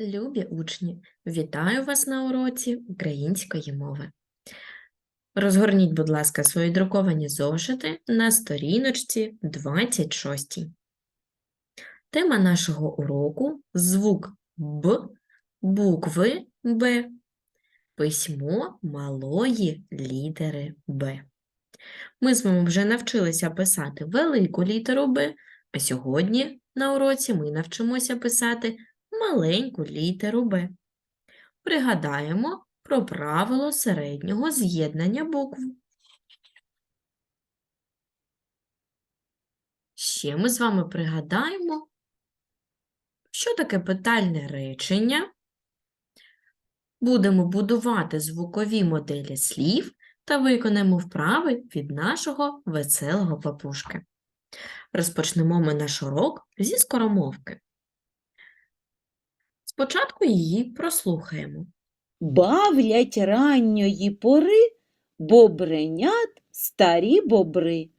Любі учні, вітаю вас на уроці української мови. Розгорніть, будь ласка, свої друковані зошити на сторіночці 26. Тема нашого уроку – звук Б, букви Б, письмо малої літери Б. Ми з вами вже навчилися писати велику літеру Б, а сьогодні на уроці ми навчимося писати маленьку літеру Б. Пригадаємо про правило середнього з'єднання букв. Ще ми з вами пригадаємо, що таке питальне речення. Будемо будувати звукові моделі слів та виконаємо вправи від нашого веселого папушки. Розпочнемо ми наш урок зі скоромовки. Спочатку її прослухаємо. Бавлять ранньої пори бобренят старі бобри.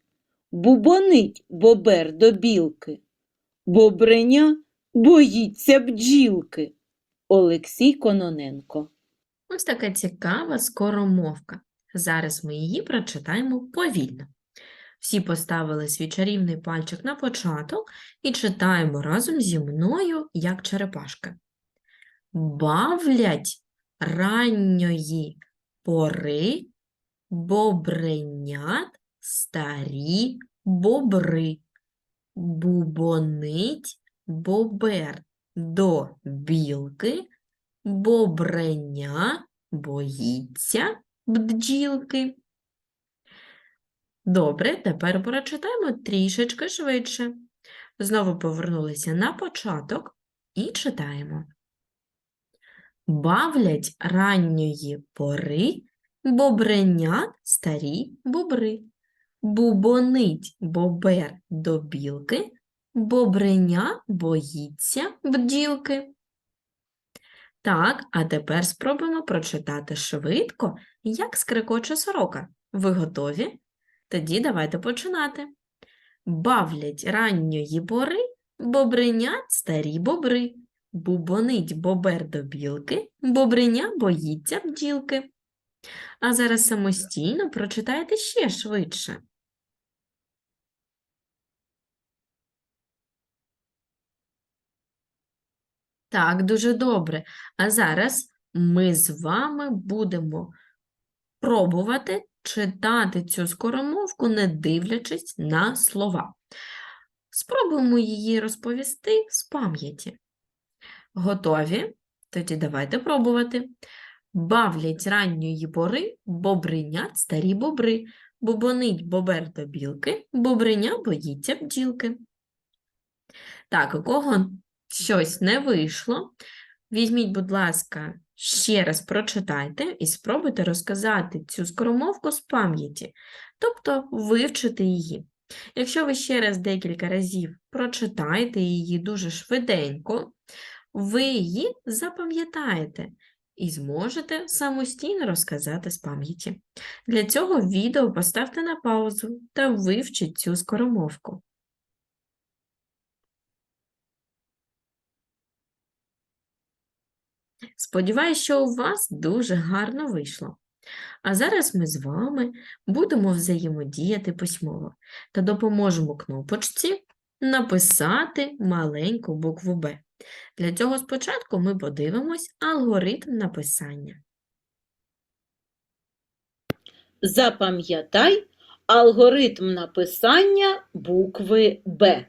Бубонить бобер до білки. Бобреня боїться бджілки. Олексій Кононенко. Ось така цікава скоромовка. Зараз ми її прочитаємо повільно. Всі поставили свій чарівний пальчик на початок і читаємо разом зі мною, як черепашки. Бавлять ранньої пори бобренят старі бобри. Бубонить бобер до білки, бобреня боїться бджілки. Добре, тепер прочитаємо трішечки швидше. Знову повернулися на початок і читаємо. Бавлять ранньої пори бобренят старі бобри. Бубонить бобер до білки, бобреня боїться бджілки. Так, а тепер спробуємо прочитати швидко, як скрикоче сорока. Ви готові? Тоді давайте починати. Бавлять ранньої пори бобренят старі бобри. Бубонить бобер до білки, бобреня боїться бджілки. А зараз самостійно прочитайте ще швидше. Так, дуже добре. А зараз ми з вами будемо пробувати читати цю скоромовку, не дивлячись на слова. Спробуємо її розповісти з пам'яті. Готові? Тоді давайте пробувати. Бавлять ранньої пори бобринят старі бобри. Бубонить бобер до білки, бобриня боїться бджілки. Так, у кого щось не вийшло, візьміть, будь ласка, ще раз прочитайте і спробуйте розказати цю скоромовку з пам'яті, тобто вивчити її. Якщо ви ще раз декілька разів прочитаєте її дуже швиденько, ви її запам'ятаєте і зможете самостійно розказати з пам'яті. Для цього відео поставте на паузу та вивчіть цю скоромовку. Сподіваюсь, що у вас дуже гарно вийшло. А зараз ми з вами будемо взаємодіяти письмово та допоможемо кнопочці написати маленьку букву Б. Для цього спочатку ми подивимось алгоритм написання. Запам'ятай алгоритм написання букви Б.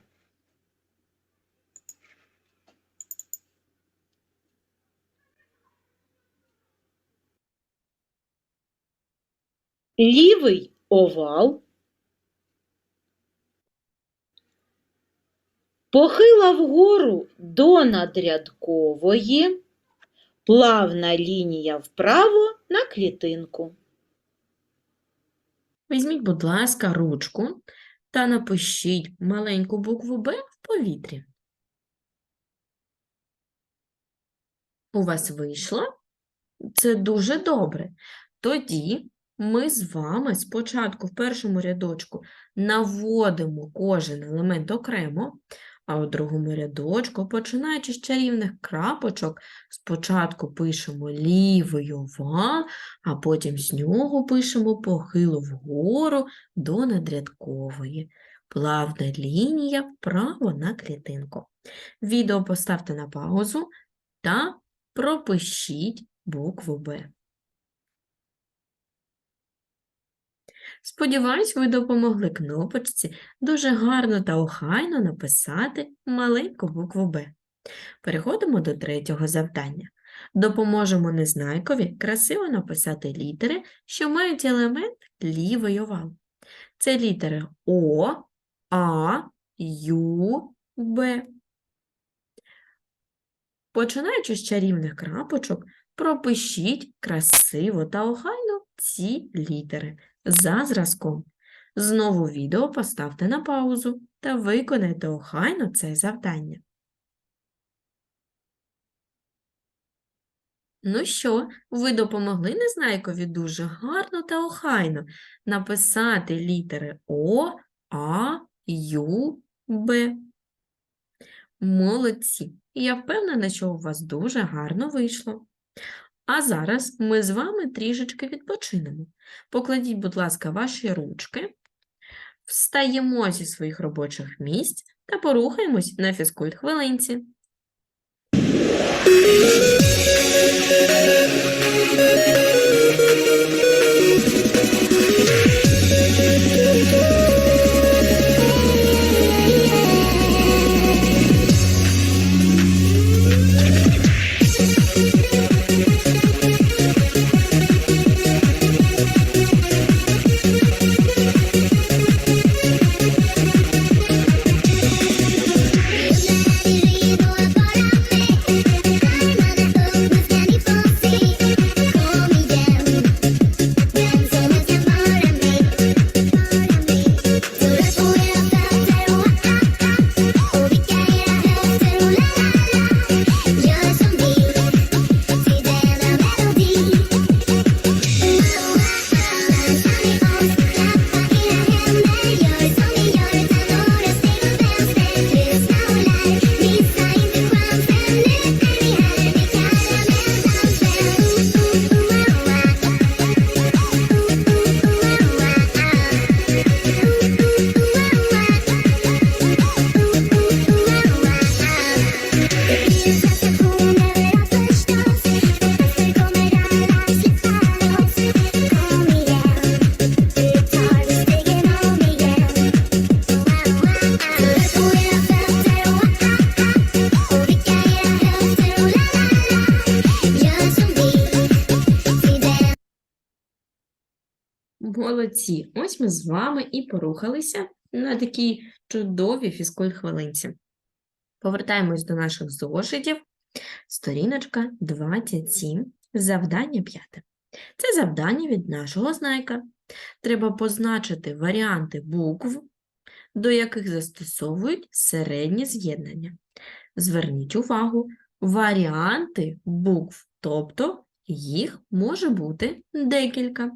Лівий овал. Похила вгору до надрядкової, плавна лінія вправо на клітинку. Візьміть, будь ласка, ручку та напишіть маленьку букву Б в повітрі. У вас вийшло? Це дуже добре. Тоді ми з вами спочатку в першому рядочку наводимо кожен елемент окремо, А у другому рядочку, починаючи з чарівних крапочок, спочатку пишемо лівий овал, а потім з нього пишемо похилу вгору до надрядкової. Плавна лінія вправо на клітинку. Відео поставте на паузу та пропишіть букву Б. Сподіваюсь, ви допомогли кнопочці дуже гарно та охайно написати маленьку букву Б. Переходимо до третього завдання. Допоможемо незнайкові красиво написати літери, що мають елемент лівий овал. Це літери О, А, Ю, Б. Починаючи з чарівних крапочок, пропишіть красиво та охайно ці літери за зразком. Знову відео поставте на паузу та виконайте охайно це завдання. Ну що, ви допомогли Незнайкові дуже гарно та охайно написати літери О, А, Ю, Б. Молодці! Я впевнена, що у вас дуже гарно вийшло. А зараз ми з вами трішечки відпочинемо. Покладіть, будь ласка, ваші ручки, встаємо зі своїх робочих місць та порухаємось на фізкульт хвилинці. З вами і порухалися на такій чудовій фізкульт хвилинці. Повертаємось до наших зошитів. Сторіночка 27, завдання 5. Це завдання від нашого знайка. Треба позначити варіанти букв, до яких застосовують середнє з'єднання. Зверніть увагу, варіанти букв, тобто їх може бути декілька.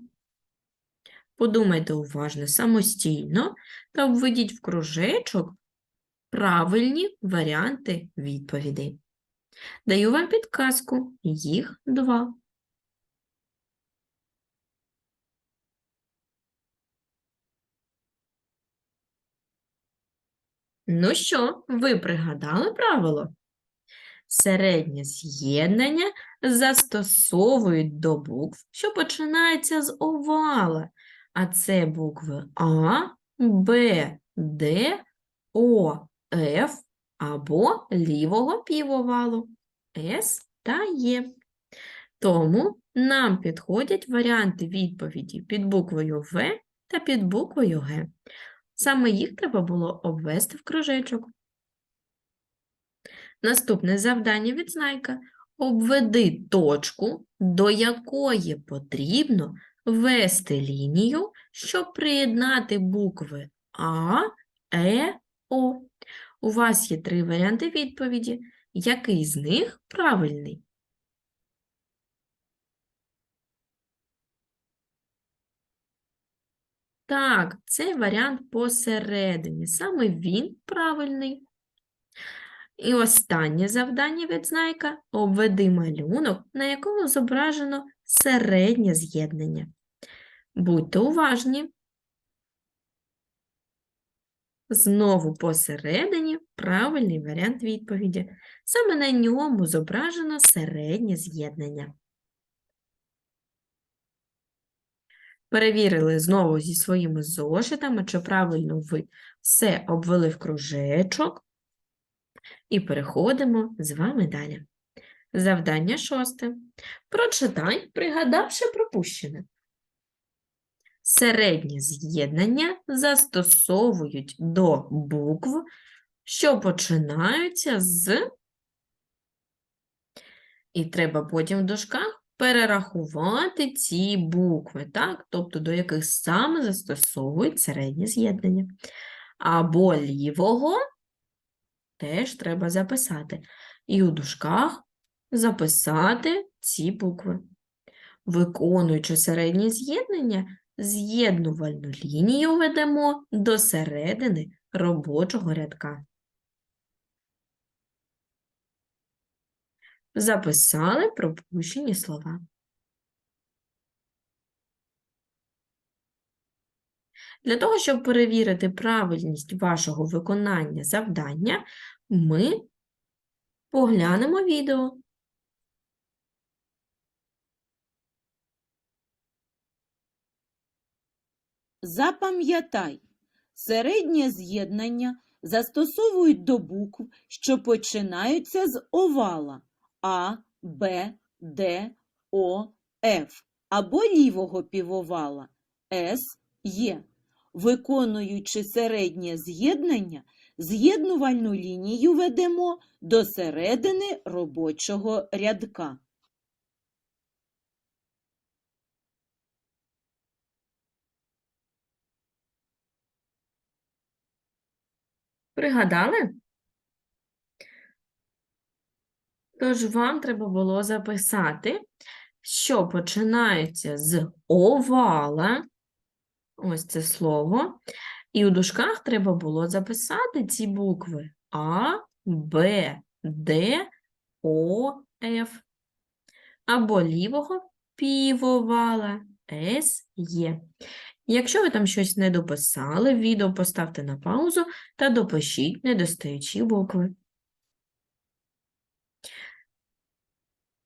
Подумайте уважно самостійно та введіть в кружечок правильні варіанти відповідей. Даю вам підказку, їх два. Ну що, ви пригадали правило? Середнє з'єднання застосовують до букв, що починаються з овала, а це букви А, Б, Д, О, Ф або лівого півовалу С та Є. Тому нам підходять варіанти відповіді під буквою В та під буквою Г. Саме їх треба було обвести в кружечок. Наступне завдання від знайка. Обведи точку, до якої потрібно ввести лінію, щоб приєднати букви А, Е, О. У вас є три варіанти відповіді. Який з них правильний? Так, це варіант посередині. Саме він правильний. І останнє завдання від знайка – обведи малюнок, на якому зображено середнє з'єднання. Будьте уважні. Знову посередині правильний варіант відповіді. Саме на ньому зображено середнє з'єднання. Перевірили знову зі своїми зошитами, чи правильно ви все обвели в кружечок. І переходимо з вами далі. Завдання шосте. Прочитай, пригадавши пропущене. Середнє з'єднання застосовують до букв, що починаються з. І треба потім в дужках перерахувати ці букви, так? Тобто до яких саме застосовують середнє з'єднання. Або лівого теж треба записати. І у дужках записати ці букви. Виконуючи середнє з'єднання, з'єднувальну лінію ведемо до середини робочого рядка. Записали пропущені слова. Для того, щоб перевірити правильність вашого виконання завдання, ми поглянемо відео. Запам'ятай, середнє з'єднання застосовують до букв, що починаються з овала А, Б, Д, О, Ф або лівого півовала С, Є. Виконуючи середнє з'єднання, з'єднувальну лінію ведемо до середини робочого рядка. Пригадали? Тож вам треба було записати, що починається з овала, ось це слово, і у дужках треба було записати ці букви А, Б, Д, О, Ф. Або лівого півовала С, Є. Якщо ви там щось не дописали, відео поставте на паузу та допишіть недостаючі букви.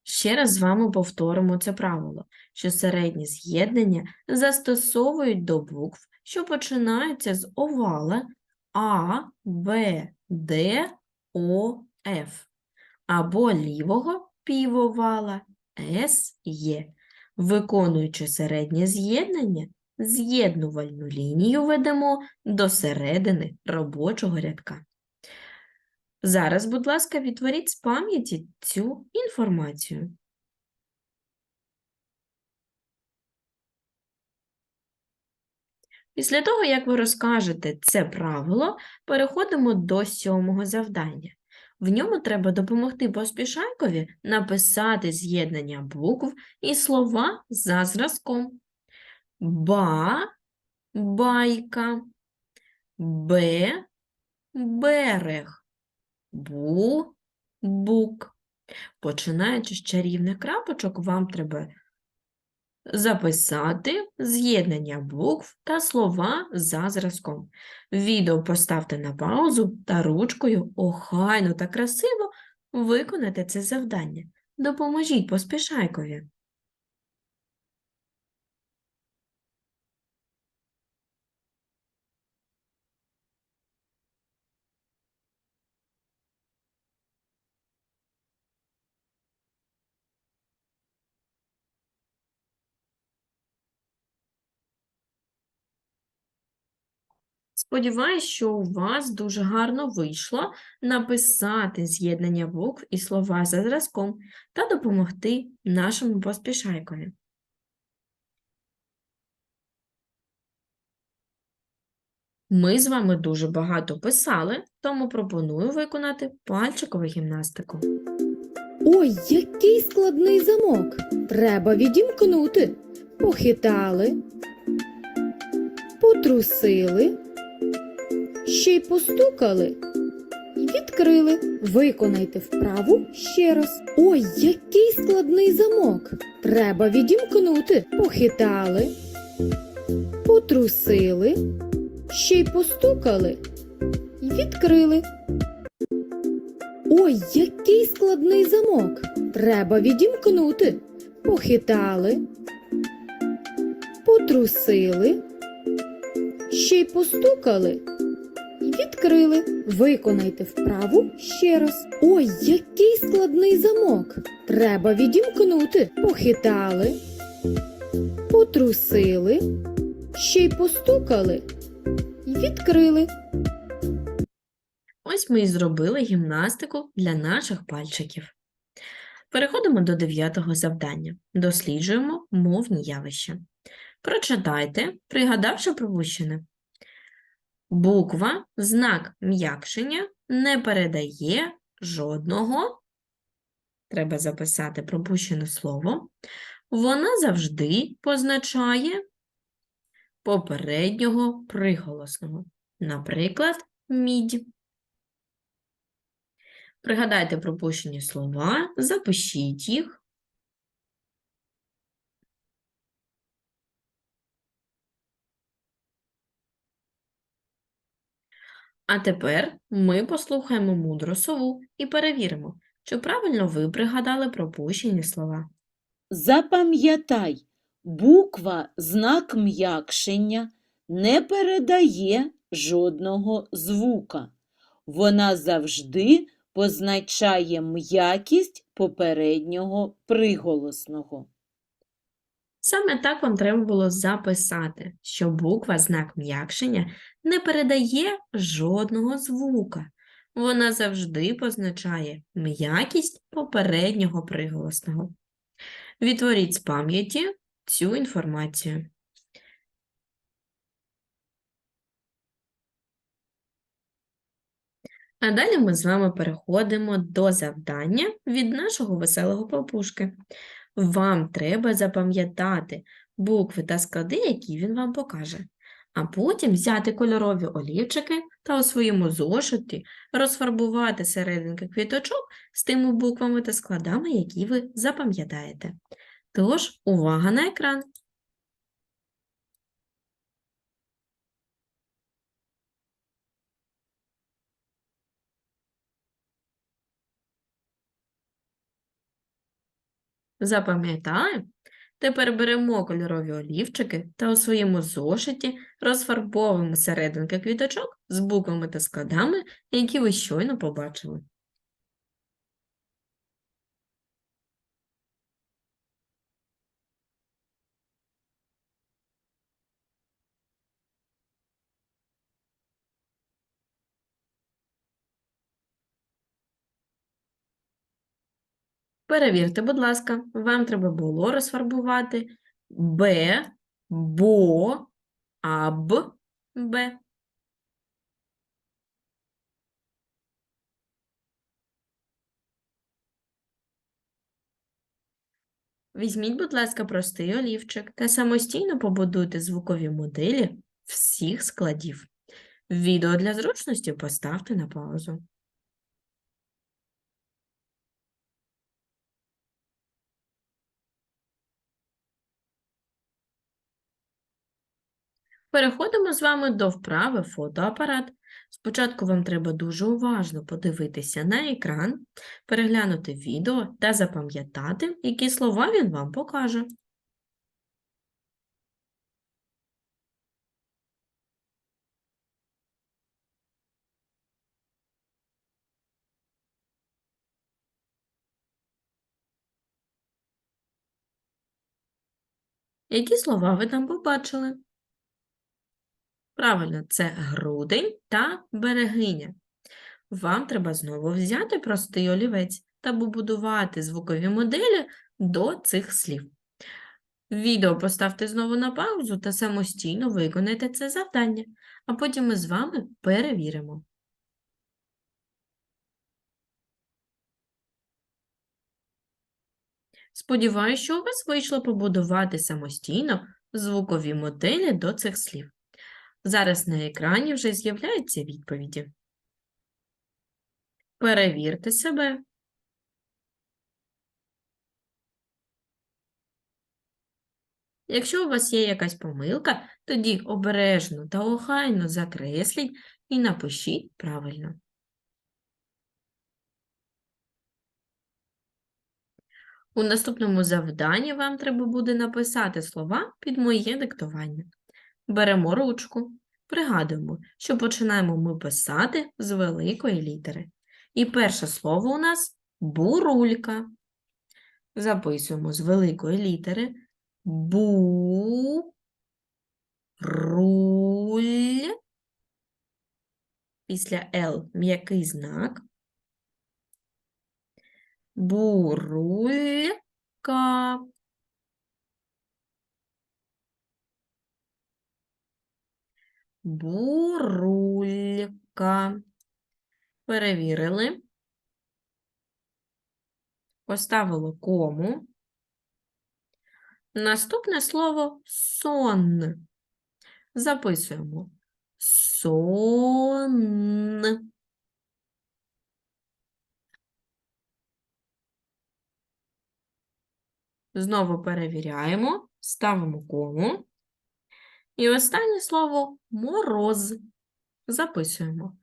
Ще раз з вами повторимо це правило, що середні з'єднання застосовують до букв, що починаються з овала А, Б, Д, О, Ф або лівого півовала С, Є. Виконуючи середнє з'єднання, з'єднувальну лінію ведемо до середини робочого рядка. Зараз, будь ласка, відтворіть з пам'яті цю інформацію. Після того, як ви розкажете це правило, переходимо до сьомого завдання. В ньому треба допомогти поспішайкові написати з'єднання букв і слова за зразком. Ба – байка, бе – берег, бу – бук. Починаючи з чарівних крапочок, вам треба записати з'єднання букв та слова за зразком. Відео поставте на паузу та ручкою охайно та красиво виконайте це завдання. Допоможіть поспішайкові. Сподіваюсь, що у вас дуже гарно вийшло написати з'єднання букв і слова за зразком та допомогти нашому поспішайкові. Ми з вами дуже багато писали, тому пропоную виконати пальчикову гімнастику. Ой, який складний замок. Треба відімкнути. Похитали, потрусили, ще й постукали і відкрили. Виконайте вправу ще раз. Ой, який складний замок. Треба відімкнути. Похитали, потрусили, ще й постукали. І відкрили. Ой, який складний замок. Треба відімкнути. Похитали, потрусили, ще й постукали. Відкрили. Виконайте вправу ще раз. Ой, який складний замок. Треба відімкнути. Похитали, потрусили, ще й постукали. І відкрили. Ось ми і зробили гімнастику для наших пальчиків. Переходимо до дев'ятого завдання. Досліджуємо мовні явища. Прочитайте, пригадавши пропущене. Буква, знак м'якшення не передає жодного. Треба записати пропущене слово. Вона завжди позначає попереднього приголосного. Наприклад, мідь. Пригадайте пропущені слова, запишіть їх. А тепер ми послухаємо мудру сову і перевіримо, чи правильно ви пригадали пропущені слова. Запам'ятай, буква знак м'якшення не передає жодного звука. Вона завжди позначає м'якість попереднього приголосного. Саме так вам треба було записати, що буква знак м'якшення не передає жодного звука. Вона завжди позначає м'якість попереднього приголосного. Відтворіть з пам'яті цю інформацію. А далі ми з вами переходимо до завдання від нашого веселого папушки. Вам треба запам'ятати букви та склади, які він вам покаже. А потім взяти кольорові олівчики та у своєму зошиті розфарбувати серединки квіточок з тими буквами та складами, які ви запам'ятаєте. Тож, увага на екран! Запам'ятали? Тепер беремо кольорові олівчики та у своєму зошиті розфарбовуємо серединки квіточок з буквами та складами, які ви щойно побачили. Перевірте, будь ласка, вам треба було розфарбувати Б, БО, АБ, Б. Візьміть, будь ласка, простий олівчик та самостійно побудуйте звукові моделі всіх складів. Відео для зручності поставте на паузу. Переходимо з вами до вправи фотоапарат. Спочатку вам треба дуже уважно подивитися на екран, переглянути відео та запам'ятати, які слова він вам покаже. Які слова ви там побачили? Правильно, це грудень та берегиня. Вам треба знову взяти простий олівець та побудувати звукові моделі до цих слів. Відео поставте знову на паузу та самостійно виконайте це завдання, а потім ми з вами перевіримо. Сподіваюсь, що у вас вийшло побудувати самостійно звукові моделі до цих слів. Зараз на екрані вже з'являються відповіді. Перевірте себе. Якщо у вас є якась помилка, тоді обережно та охайно закресліть і напишіть правильно. У наступному завданні вам треба буде написати слова під моє диктування. Беремо ручку, пригадуємо, що починаємо ми писати з великої літери. І перше слово у нас бурулька. Записуємо з великої літери бу руль. Після Л м'який знак. Бурулька. Бурулька. Перевірили. Поставили кому. Наступне слово сон. Записуємо. Сон. Знову перевіряємо, ставимо кому. І останнє слово мороз. Записуємо.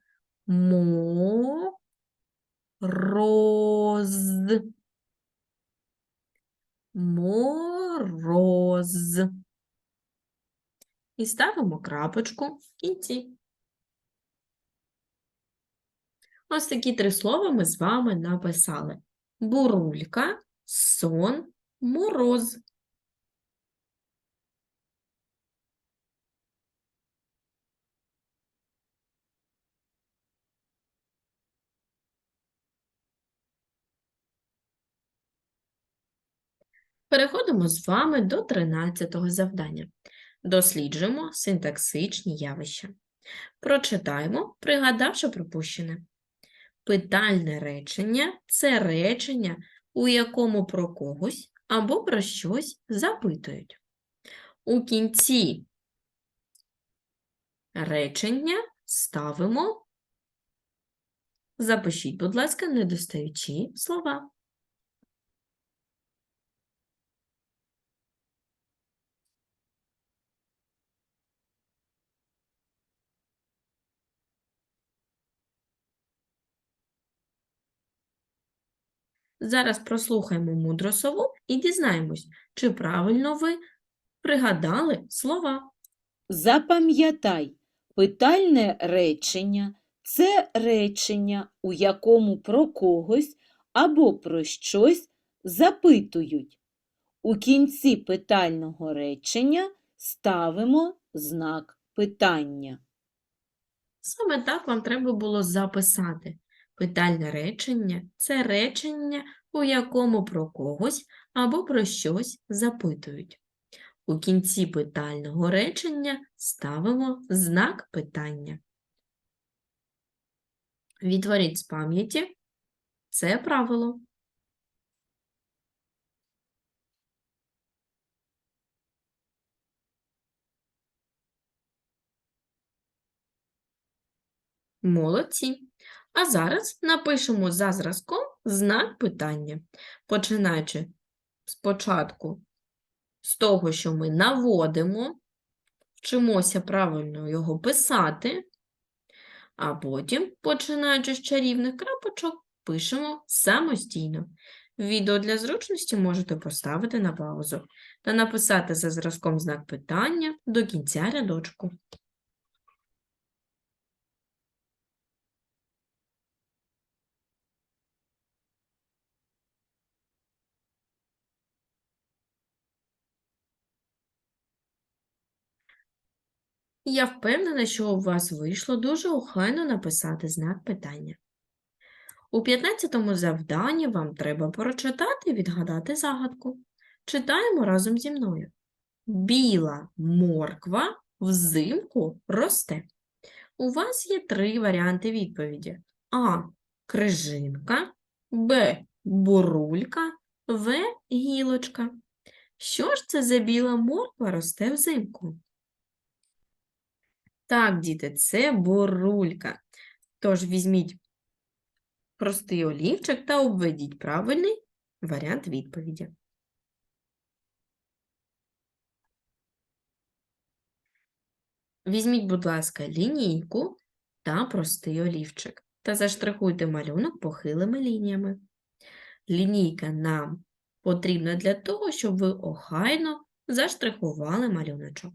Мороз. Мороз. І ставимо крапочку в кінці. Ось такі три слова ми з вами написали. Бурулька, сон, мороз. Переходимо з вами до 13-го завдання. Досліджуємо синтаксичні явища. Прочитаємо, пригадавши пропущене. Питальне речення це речення, у якому про когось або про щось запитують. У кінці речення ставимо, запишіть, будь ласка, недостаючі слова. Зараз прослухаємо мудру сову і дізнаємось, чи правильно ви пригадали слова. Запам'ятай, питальне речення це речення, у якому про когось або про щось запитують. У кінці питального речення ставимо знак питання. Саме так вам треба було записати. Питальне речення це речення, у якому про когось або про щось запитують. У кінці питального речення ставимо знак питання. Відтворіть з пам'яті це правило. Молодці. А зараз напишемо за зразком знак питання, починаючи спочатку з того, що ми наводимо, вчимося правильно його писати, а потім, починаючи з чарівних крапочок, пишемо самостійно. Відео для зручності можете поставити на паузу та написати за зразком знак питання до кінця рядочку. Я впевнена, що у вас вийшло дуже охайно написати знак питання. У 15-му завданні вам треба прочитати і відгадати загадку. Читаємо разом зі мною. Біла морква взимку росте. У вас є три варіанти відповіді: А. Крижинка, Б. Бурулька, В. Гілочка. Що ж це за біла морква росте взимку? Так, діти, це бурулька. Тож візьміть простий олівчик та обведіть правильний варіант відповіді. Візьміть, будь ласка, лінійку та простий олівчик та заштрихуйте малюнок похилими лініями. Лінійка нам потрібна для того, щоб ви охайно заштрихували малюночок.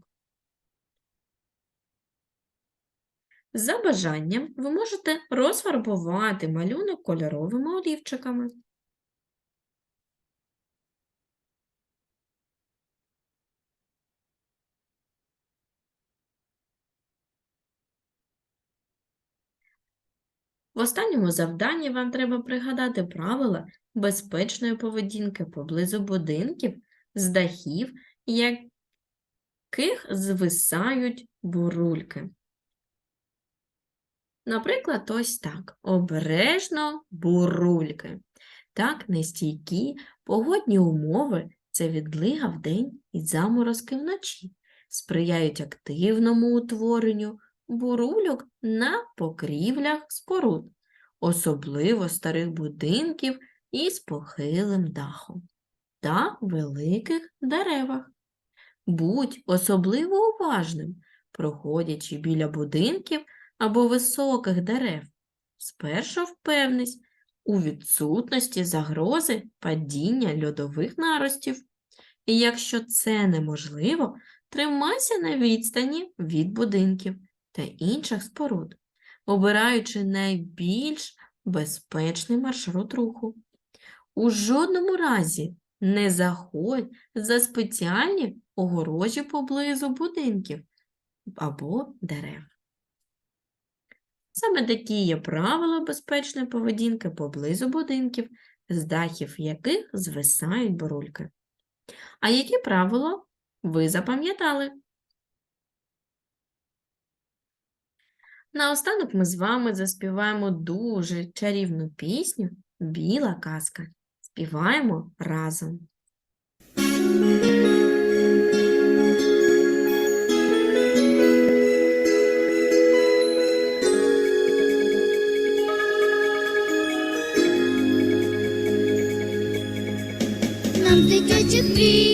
За бажанням ви можете розфарбувати малюнок кольоровими олівчиками. В останньому завданні вам треба пригадати правила безпечної поведінки поблизу будинків, з дахів, яких звисають бурульки. Наприклад, ось так. Обережно бурульки. Так, нестійкі погодні умови це відлига вдень і заморозки вночі сприяють активному утворенню бурульок на покрівлях споруд, особливо старих будинків із похилим дахом та великих деревах. Будь особливо уважним, проходячи біля будинків або високих дерев. Спершу впевнись у відсутності загрози падіння льодових наростів. І якщо це неможливо, тримайся на відстані від будинків та інших споруд, обираючи найбільш безпечний маршрут руху. У жодному разі не заходь за спеціальні огорожі поблизу будинків або дерев. Саме такі є правила безпечної поведінки поблизу будинків, з дахів яких звисають бурульки. А які правила ви запам'ятали? Наостанок ми з вами заспіваємо дуже чарівну пісню Біла казка. Співаємо разом. Нам з